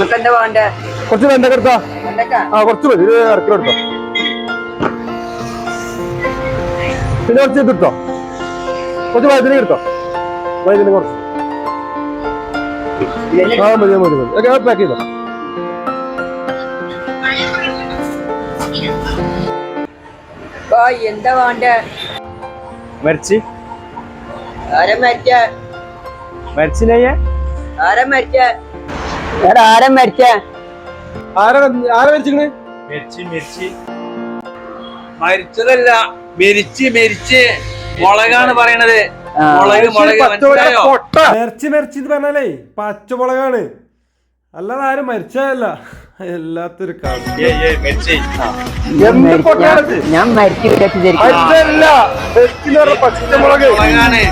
കുറച്ച് വെണ്ടക്ക എടുത്താ? ആ കുറച്ച് മതി. ഒരു ഇറക്കി എടുത്തോ. പിന്നെ കുറച്ച് എടുത്തോ. കുറച്ച് വഴുതന എടുത്തോ. വഴുതന കുറച്ച്. ആ മതി മതി മതി. ഓക്കെ പാക്ക് ചെയ്തോ? എന്താ വേണ്ടേ? മരിച്ച് ആരാ മരിച്ച മരിച്ചില്ലയ്യ ആരാ മരിച്ച എടാ ആരെ മരിച്ച? ആരാ ആരാ മരിച്ചിങ്ങനെ മരിച്ച് മരിച്ച്. മരിച്ചതല്ല മെരിച്ച് മെരിച്ച്. മുളകാണ് പറയണത്. മുളക് മുളക് മനസ്സിലായോ? പൊട്ട മെർച്ചി മെർച്ചി എന്ന് പറഞ്ഞാലേ പച്ചമുളകാണ് അല്ലാതെ ആരും മരിച്ചതല്ല. എല്ലാത്തൊരു ഞാൻ മരിച്ചു പച്ചമുളക് മുളകാണ്.